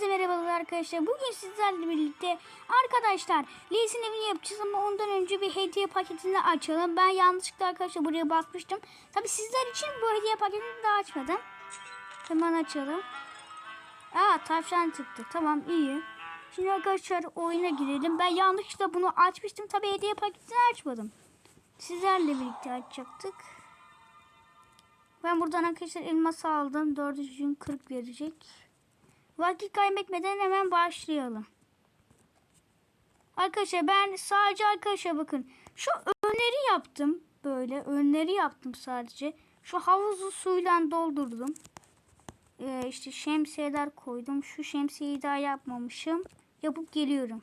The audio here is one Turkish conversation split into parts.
Hepinize merhabalar arkadaşlar. Bugün sizlerle birlikte arkadaşlar Lee'sin evini yapacağız ama ondan önce bir hediye paketini açalım. Ben yanlışlıkla arkadaşlar buraya bakmıştım. Tabi sizler için bu hediye paketini daha açmadım. Hemen açalım. Aa tavşan çıktı. Tamam iyi. Şimdi arkadaşlar oyuna girelim. Ben yanlışlıkla bunu açmıştım. Tabi hediye paketini açmadım. Sizlerle birlikte açacaktık. Ben buradan arkadaşlar elması aldım. 440 verecek. Vakit kaybetmeden hemen başlayalım. Arkadaşlar ben sadece arkadaşlar bakın. Şu önleri yaptım. Böyle önleri yaptım sadece. Şu havuzu suyla doldurdum. Ee, işte şemsiyeler koydum. Şu şemsiyeyi daha yapmamışım. Yapıp geliyorum.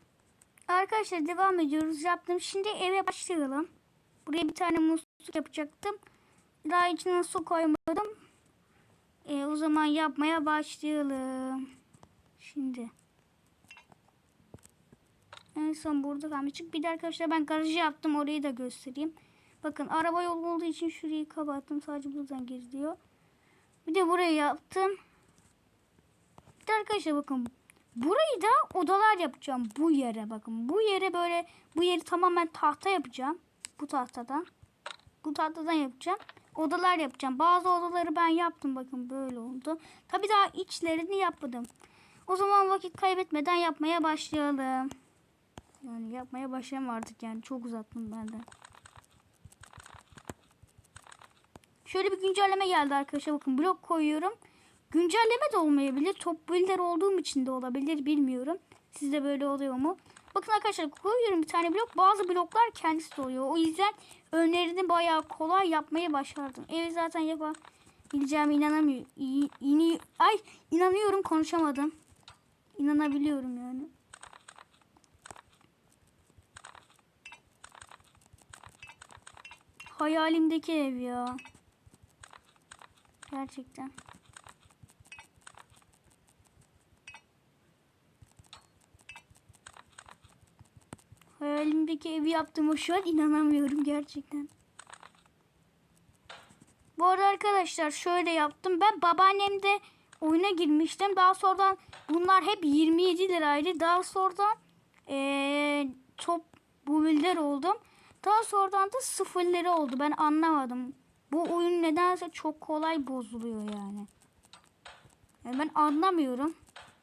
Arkadaşlar devam ediyoruz. Yaptım. Şimdi eve başlayalım. Buraya bir tane musluk yapacaktım. Daha içine su koymadım. Ee, o zaman yapmaya başlayalım. Şimdi. En son burada kalmıştık. Bir de arkadaşlar ben garajı yaptım. Orayı da göstereyim. Bakın araba yolu olduğu için şurayı kapattım. Sadece buradan giriliyor. Bir de burayı yaptım. Bir de arkadaşlar bakın. Burayı da odalar yapacağım. Bu yere bakın. Bu yere böyle bu yeri tamamen tahta yapacağım. Bu tahtadan. Bu tahtadan yapacağım. Odalar yapacağım. Bazı odaları ben yaptım. Bakın böyle oldu. Tabi daha içlerini yapmadım. O zaman vakit kaybetmeden yapmaya başlayalım. Yani yapmaya başlayalım artık yani. Çok uzattım ben de. Şöyle bir güncelleme geldi arkadaşlar. Bakın blok koyuyorum. Güncelleme de olmayabilir. Top builder olduğum için de olabilir. Bilmiyorum. Sizde böyle oluyor mu? Bakın arkadaşlar koyuyorum bir tane blok. Bazı bloklar kendisi de oluyor. O yüzden önlerini bayağı kolay yapmayı başardım. Evet zaten yapabileceğime inanamıyorum. İni, ay inanıyorum konuşamadım. İnanabiliyorum yani. Hayalimdeki ev ya. Gerçekten. Hayalimdeki evi yaptığıma şu an inanamıyorum gerçekten. Bu arada arkadaşlar şöyle yaptım. Ben babaannemde oyuna girmiştim. Daha sonradan bunlar hep 27 liraydı. Daha sonradan ee, top builder oldum. Daha sonradan da 0 lira oldu. Ben anlamadım. Bu oyun nedense çok kolay bozuluyor yani. yani ben anlamıyorum.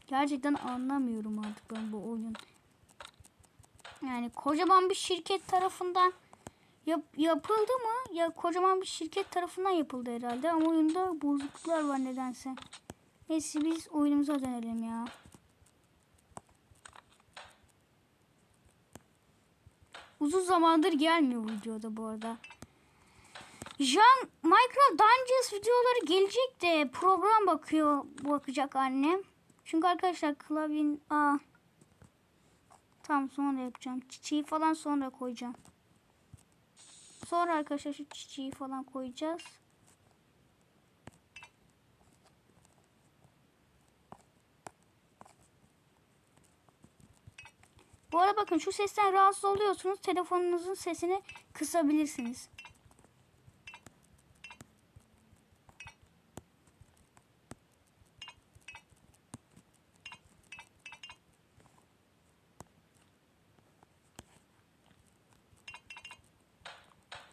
Gerçekten anlamıyorum artık ben bu oyun. Yani kocaman bir şirket tarafından yap, yapıldı mı? Ya kocaman bir şirket tarafından yapıldı herhalde ama oyunda bozukluklar var nedense. Neyse biz oyunumuza dönelim ya. Uzun zamandır gelmiyor videoda bu arada. Jan Minecraft Dungeons videoları gelecek de program bakıyor bakacak annem. Çünkü arkadaşlar klavyenin aa Tam sonra yapacağım. Çiçeği falan sonra koyacağım. Sonra arkadaşlar şu çiçeği falan koyacağız. Bu arada bakın şu sesten rahatsız oluyorsunuz. Telefonunuzun sesini kısabilirsiniz.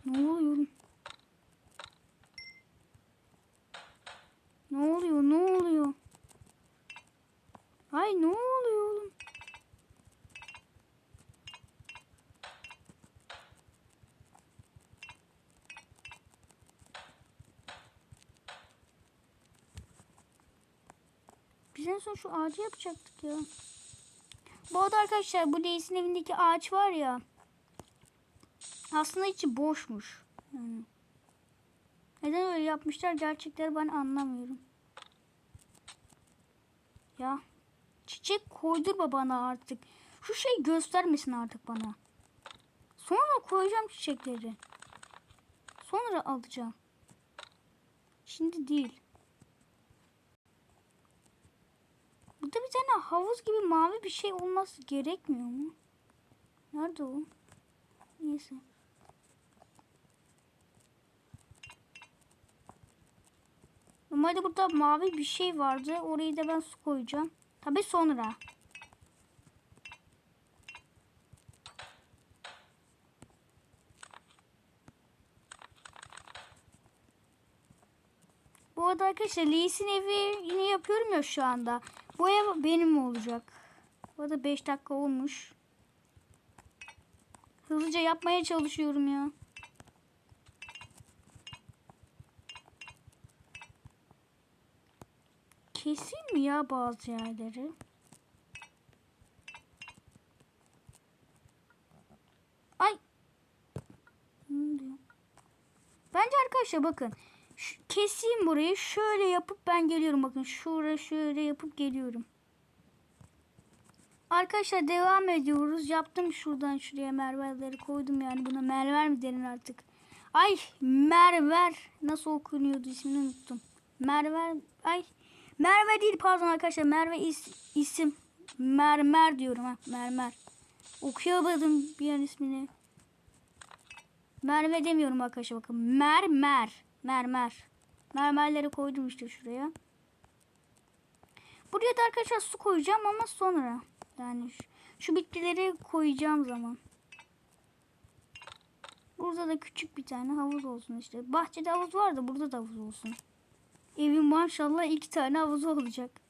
Ne oluyor? Ne oluyor? Ne oluyor? Ay ne oluyor oğlum? Biz en son şu ağacı yapacaktık ya. Bu arada arkadaşlar bu Leys'in evindeki ağaç var ya. Aslında içi boşmuş. Yani. Neden öyle yapmışlar gerçekleri ben anlamıyorum. Ya çiçek koydurma bana artık. Şu şey göstermesin artık bana. Sonra koyacağım çiçekleri. Sonra alacağım. Şimdi değil. Burada bir tane havuz gibi mavi bir şey olması gerekmiyor mu? Nerede o? Neyse. Normalde burada mavi bir şey vardı. Orayı da ben su koyacağım. Tabii sonra. Bu arada arkadaşlar Lee'sin evi yine yapıyorum ya şu anda. Bu ev benim olacak. Bu arada 5 dakika olmuş. Hızlıca yapmaya çalışıyorum ya. Kesin mi ya bazı yerleri? Ay. Bence arkadaşlar bakın. Keseyim burayı. Şöyle yapıp ben geliyorum. Bakın şuraya şöyle yapıp geliyorum. Arkadaşlar devam ediyoruz. Yaptım şuradan şuraya mermerleri koydum yani. Buna mermer mi denir artık? Ay mermer. Nasıl okunuyordu ismini unuttum. Mermer. Ay Merve değil pardon arkadaşlar. Merve is, isim. Mermer diyorum ha. Mermer. Okuyamadım bir an ismini. Merve demiyorum arkadaşlar bakın. Mermer. Mermer. Mermerleri koydum işte şuraya. Buraya da arkadaşlar su koyacağım ama sonra. Yani şu, şu bitkileri koyacağım zaman. Burada da küçük bir tane havuz olsun işte. Bahçede havuz var da burada da havuz olsun. Evin maşallah iki tane havuzu olacak.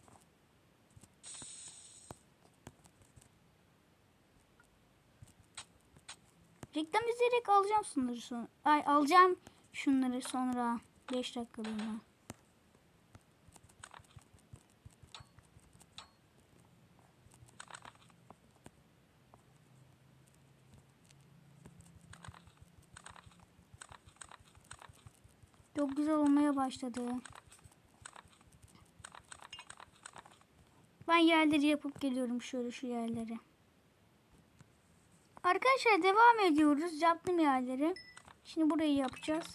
Reklam izleyerek alacağım sonra. Ay alacağım şunları sonra. 5 dakikalığına. Çok güzel olmaya başladı. Ben yerleri yapıp geliyorum şöyle şu yerleri. Arkadaşlar devam ediyoruz. Yaptım yerleri. Şimdi burayı yapacağız.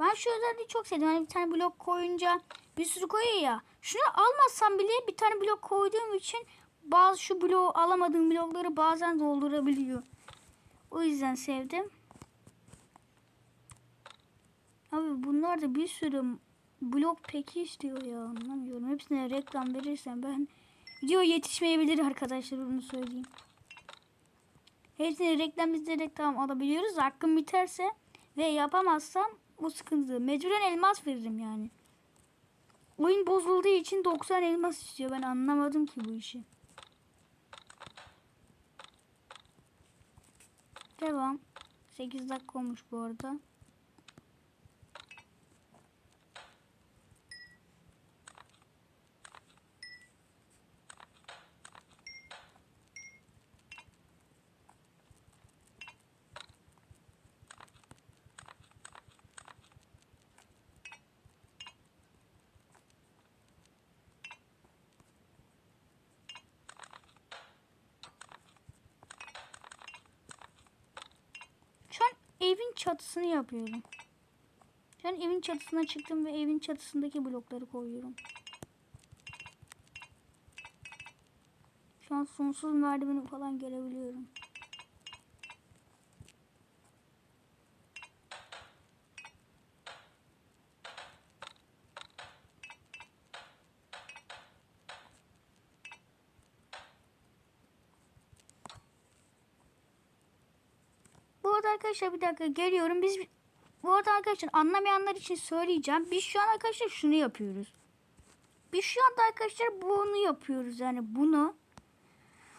Ben şu özelliği çok sevdim. Hani bir tane blok koyunca bir sürü koyuyor ya. Şunu almazsam bile bir tane blok koyduğum için bazı şu bloğu alamadığım blokları bazen doldurabiliyor. O yüzden sevdim. Abi bunlar da bir sürü blok peki istiyor ya anlamıyorum. Hepsine reklam verirsem ben video yetişmeyebilir arkadaşlar onu söyleyeyim. Hepsine reklam izleyerek tamam alabiliyoruz. Hakkım biterse ve yapamazsam bu sıkıntı. Mecburen elmas veririm yani. Oyun bozulduğu için 90 elmas istiyor. Ben anlamadım ki bu işi. Devam. 8 dakika olmuş bu arada. Şu an evin çatısını yapıyorum. Şu an evin çatısına çıktım ve evin çatısındaki blokları koyuyorum. Şu an sonsuz merdiveni falan gelebiliyorum. Bu arada arkadaşlar bir dakika geliyorum. Biz bu arada arkadaşlar anlamayanlar için söyleyeceğim. Biz şu an arkadaşlar şunu yapıyoruz. Biz şu anda arkadaşlar bunu yapıyoruz. Yani bunu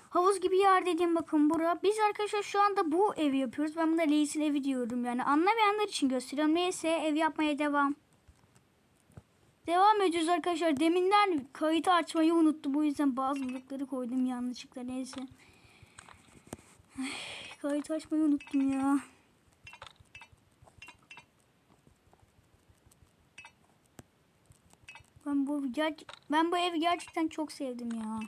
havuz gibi yer dediğim bakın bura. Biz arkadaşlar şu anda bu evi yapıyoruz. Ben buna Leis'in evi diyorum. Yani anlamayanlar için gösteriyorum. Neyse ev yapmaya devam. Devam ediyoruz arkadaşlar. Deminden kayıtı açmayı unuttum. Bu yüzden bazı blokları koydum yanlışlıkla. Neyse. Ay, kayıt açmayı unuttum ya. Ben bu ben bu evi gerçekten çok sevdim ya.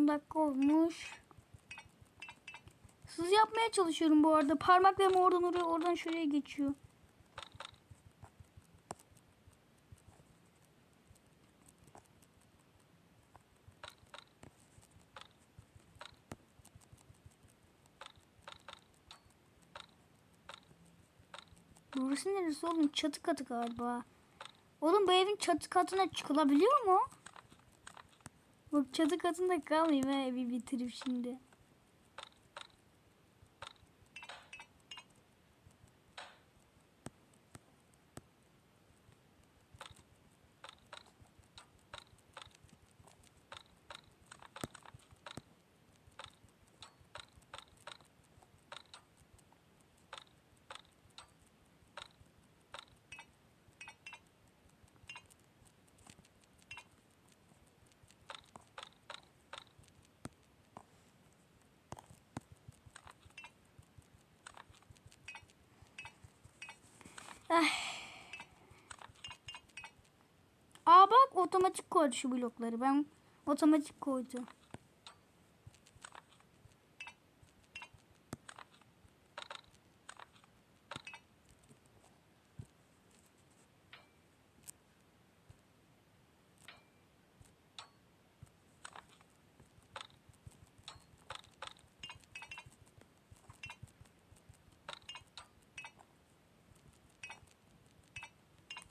10 dakika olmuş. Hız yapmaya çalışıyorum bu arada. Parmaklarım oradan oraya oradan şuraya geçiyor. Burası neresi oğlum? Çatı katı galiba. Oğlum bu evin çatı katına çıkılabiliyor mu? Bak çatı katında kalmayayım ha evi bitirip şimdi. Aa bak otomatik koydu şu blokları. Ben otomatik koydu.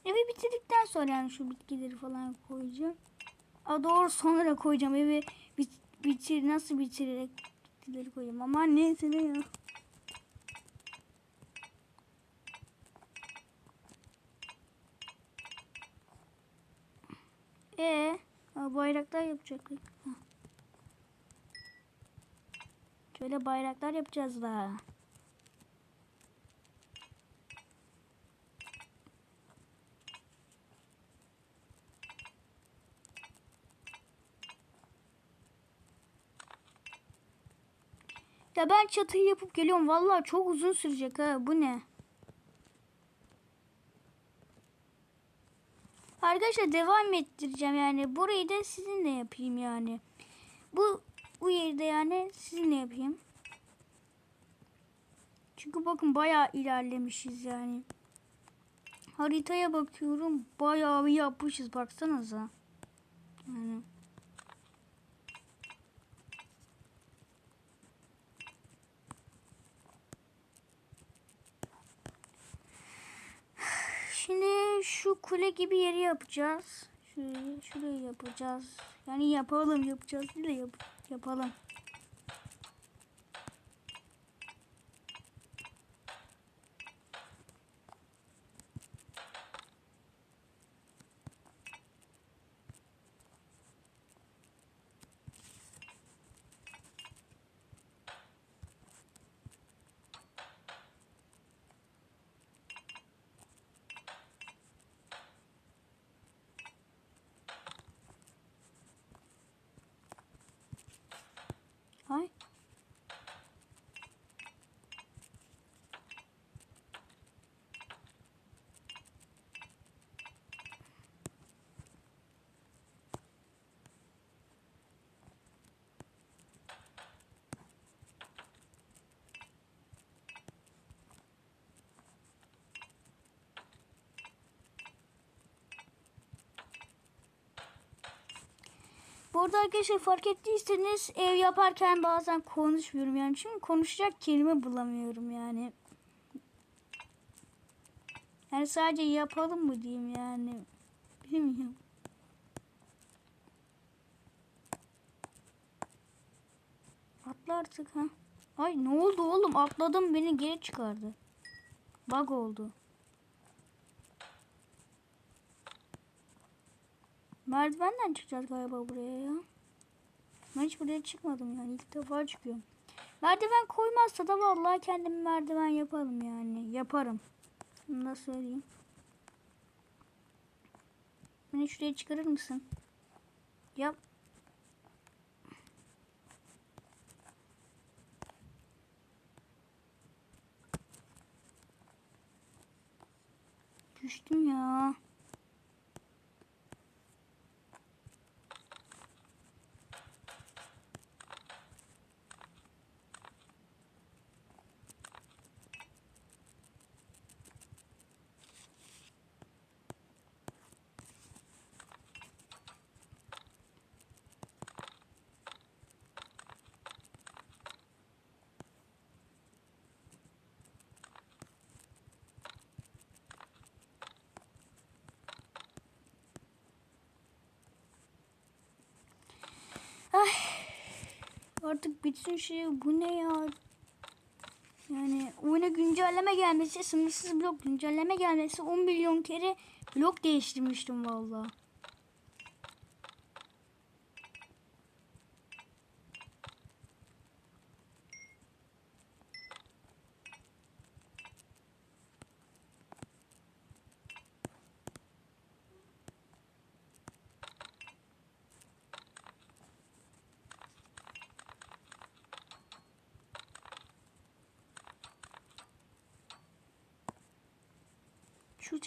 Evi bitirdikten sonra yani şu bitkileri falan koyacağım. Aa doğru sonra koyacağım. Evi bit bitir nasıl bitirerek bitkileri koyacağım. Ama neyse ne ya. Ee, bayraklar yapacaktık. Şöyle bayraklar yapacağız daha. Ya ben çatıyı yapıp geliyorum. Vallahi çok uzun sürecek ha. Bu ne? Arkadaşlar devam ettireceğim yani. Burayı da sizinle yapayım yani. Bu bu yeri de yani sizinle yapayım. Çünkü bakın bayağı ilerlemişiz yani. Haritaya bakıyorum. Bayağı bir yapmışız baksanıza. Yani. Şimdi şu kule gibi yeri yapacağız. Şurayı, şurayı yapacağız. Yani yapalım yapacağız de yap, yapalım. Ay. Bu arada arkadaşlar fark ettiyseniz ev yaparken bazen konuşmuyorum yani çünkü konuşacak kelime bulamıyorum yani. Yani sadece yapalım mı diyeyim yani. Bilmiyorum. Atla artık ha. Ay ne oldu oğlum atladım beni geri çıkardı. Bug oldu. Merdivenden çıkacağız galiba buraya ya. Ben hiç buraya çıkmadım yani ilk defa çıkıyorum. Merdiven koymazsa da vallahi kendim merdiven yapalım yani. Yaparım. Bunu da söyleyeyim. Beni şuraya çıkarır mısın? Yap. Düştüm ya. Artık bitsin şey bu ne ya? Yani oyuna güncelleme gelmesi, sınırsız blok güncelleme gelmesi 10 milyon kere blok değiştirmiştim vallahi.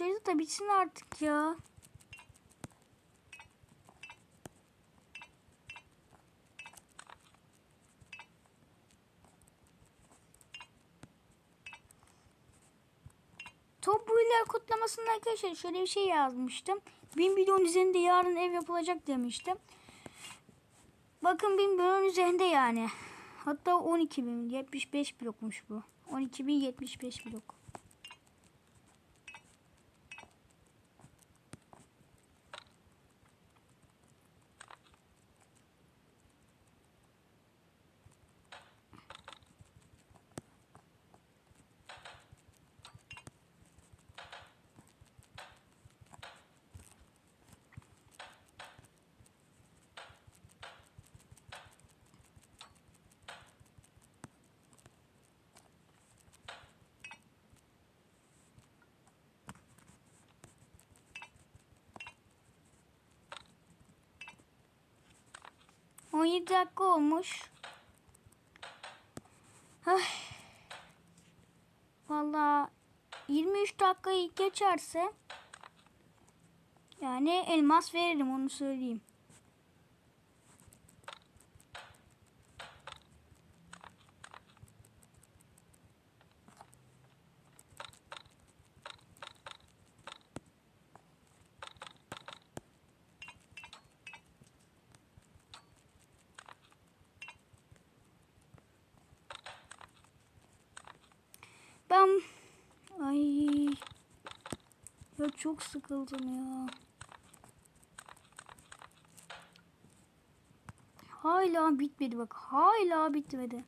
Çayı da bitsin artık ya. Top Büyüler kutlamasında arkadaşlar şöyle bir şey yazmıştım. 1000 milyon üzerinde yarın ev yapılacak demiştim. Bakın 1000 milyon üzerinde yani. Hatta 12 bin 75 blokmuş bu. 12 bin 75 blok. On yedi dakika olmuş. Ay. Valla 23 dakikayı geçerse yani elmas veririm onu söyleyeyim. Ben ay ya çok sıkıldım ya. Hala bitmedi bak. Hala bitmedi.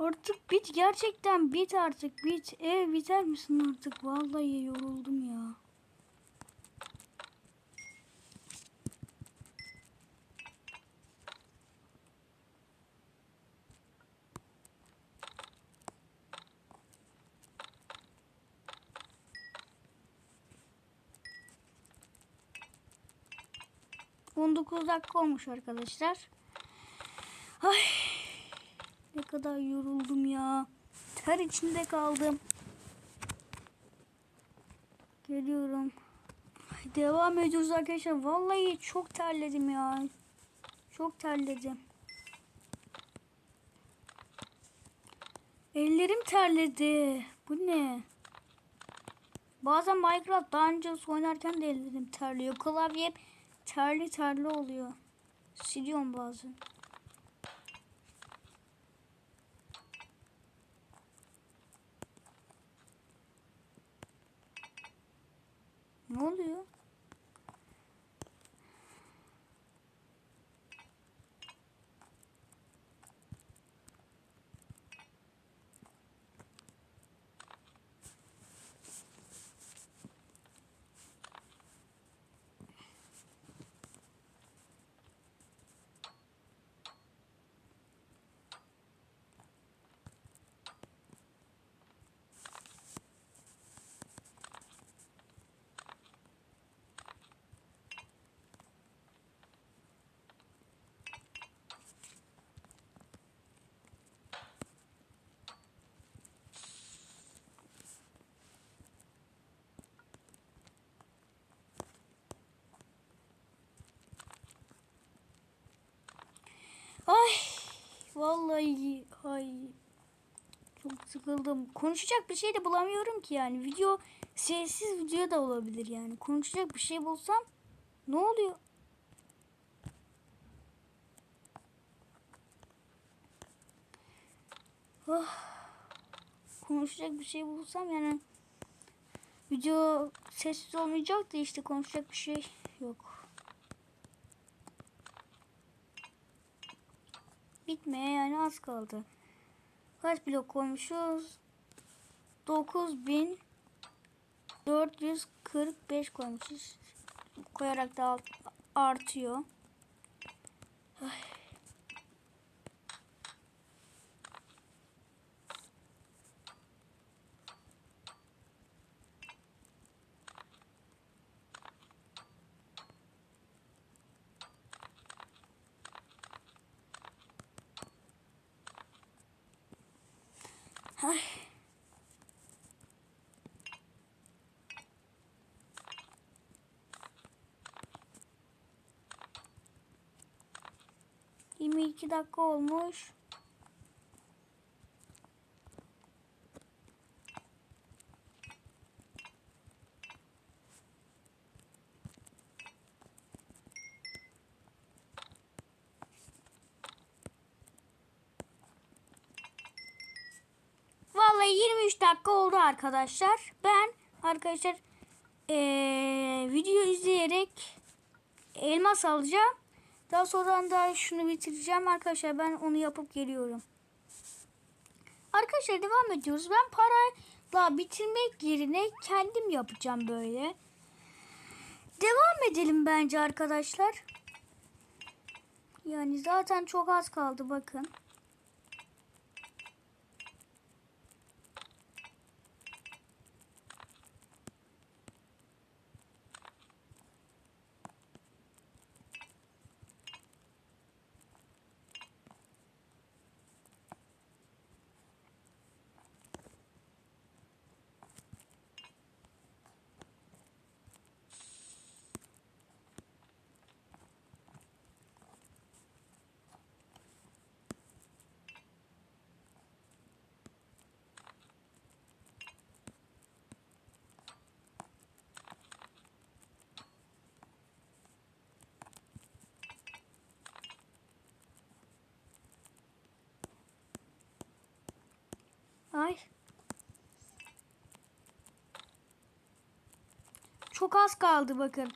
Artık bit gerçekten bit artık bit. Ev biter misin artık? Vallahi yoruldum ya. On dokuz dakika olmuş arkadaşlar. Kadar yoruldum ya. Ter içinde kaldım. Geliyorum. Devam ediyoruz arkadaşlar. Vallahi çok terledim ya. Çok terledim. Ellerim terledi. Bu ne? Bazen Minecraft daha önce oynarken de ellerim terliyor. Klavyem terli terli oluyor. Siliyorum bazen. Ne oluyor? Vallahi ay çok sıkıldım. Konuşacak bir şey de bulamıyorum ki yani. Video sessiz video da olabilir yani. Konuşacak bir şey bulsam ne oluyor? Oh. Konuşacak bir şey bulsam yani video sessiz olmayacak da işte konuşacak bir şey yok. Bitmeye yani az kaldı. Kaç blok koymuşuz? 9445 koymuşuz. Koyarak da artıyor. Ay. Yirmi iki dakika olmuş. Vallahi 23 dakika oldu arkadaşlar. Ben arkadaşlar eee, video izleyerek elmas alacağım. Daha sonra da şunu bitireceğim arkadaşlar. Ben onu yapıp geliyorum. Arkadaşlar devam ediyoruz. Ben parayla bitirmek yerine kendim yapacağım böyle. Devam edelim bence arkadaşlar. Yani zaten çok az kaldı bakın. Ay. Çok az kaldı bakın.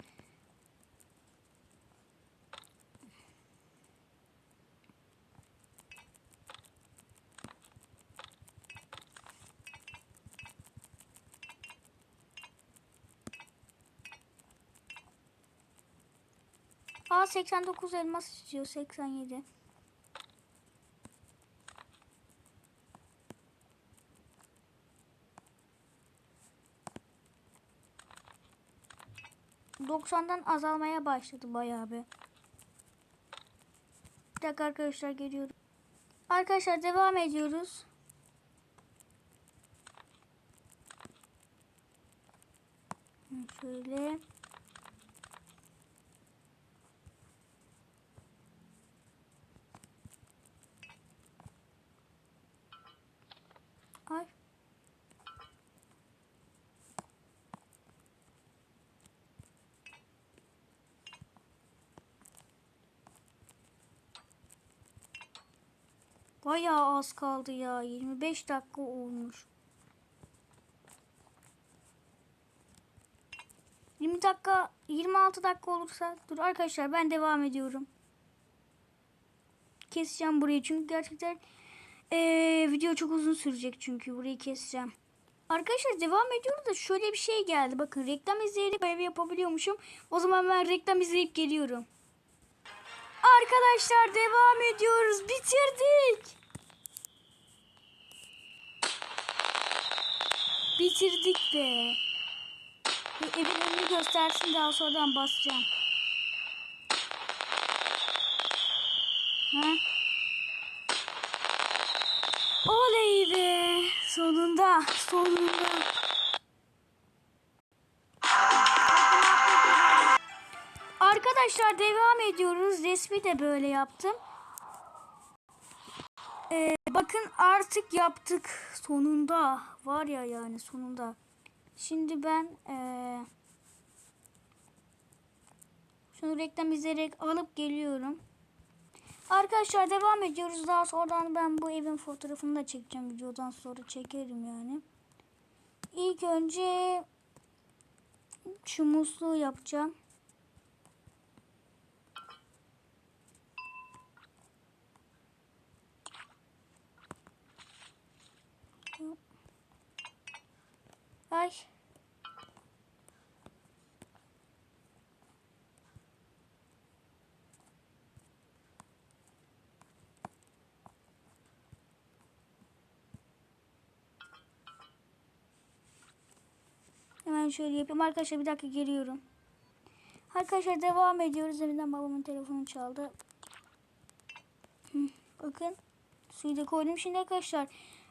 Aa 89 elmas istiyor 87. ...90'dan azalmaya başladı bayağı bir. Bir dakika arkadaşlar geliyorum. Arkadaşlar devam ediyoruz. Şöyle. Ay. Bayağı az kaldı ya. 25 dakika olmuş. 20 dakika, 26 dakika olursa dur arkadaşlar ben devam ediyorum. Keseceğim burayı çünkü gerçekten eee, video çok uzun sürecek çünkü burayı keseceğim. Arkadaşlar devam ediyoruz da şöyle bir şey geldi. Bakın reklam izleyerek ev yapabiliyormuşum. O zaman ben reklam izleyip geliyorum. Arkadaşlar devam ediyoruz. Bitirdik. Bitirdik be. Bir evin önünü göstersin daha sonradan basacağım. Ha? Oley be. Sonunda. Sonunda. Arkadaşlar devam ediyoruz. Resmi de böyle yaptım. Ee, bakın artık yaptık sonunda var ya yani sonunda. Şimdi ben ee, şunu reklam izleyerek alıp geliyorum. Arkadaşlar devam ediyoruz. Daha sonradan ben bu evin fotoğrafını da çekeceğim. Videodan sonra çekerim yani. İlk önce şu musluğu yapacağım. Ay. Hemen şöyle yapayım. Arkadaşlar bir dakika geliyorum. Arkadaşlar devam ediyoruz. Evinden babamın telefonu çaldı. Bakın. Suyu da koydum. Şimdi arkadaşlar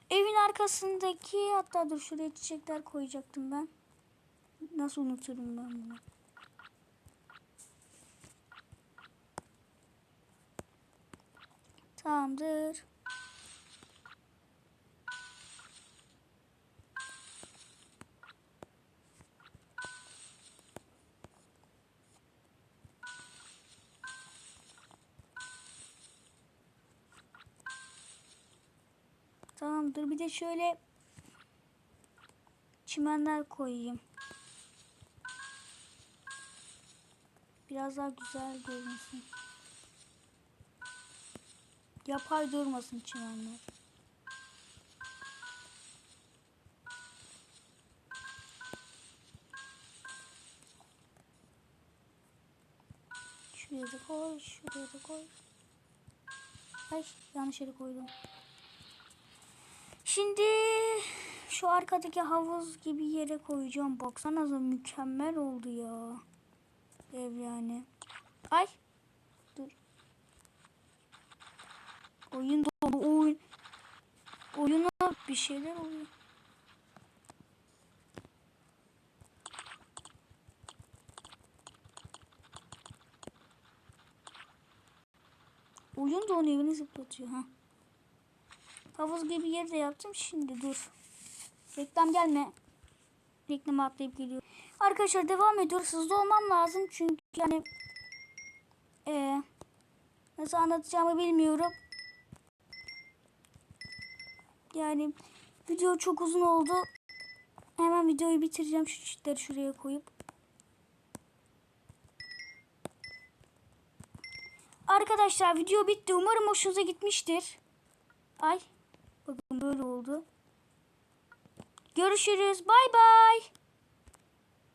evin arkasındaki hatta dur şuraya çiçekler koyacaktım ben. Nasıl unuturum ben bunu? Tamamdır. Tamamdır. Bir de şöyle çimenler koyayım. Biraz daha güzel görünsün. Yapay durmasın çimenler. Şuraya da koy, şuraya da koy. Ay yanlış yere koydum. Şimdi şu arkadaki havuz gibi yere koyacağım. Baksanıza mükemmel oldu ya. Ev yani. Ay. Dur. Oyun dolu oyun. Oyuna bir şeyler oluyor. Oyun da onu evine zıplatıyor ha. Havuz gibi yer de yaptım. Şimdi dur. Reklam gelme. Reklama atlayıp geliyor. Arkadaşlar devam ediyoruz. Hızlı olmam lazım. Çünkü yani ee, nasıl anlatacağımı bilmiyorum. Yani video çok uzun oldu. Hemen videoyu bitireceğim. Şu çiçekleri şuraya koyup. Arkadaşlar video bitti. Umarım hoşunuza gitmiştir. Ay. Bakın böyle oldu. Görüşürüz. Bay bay.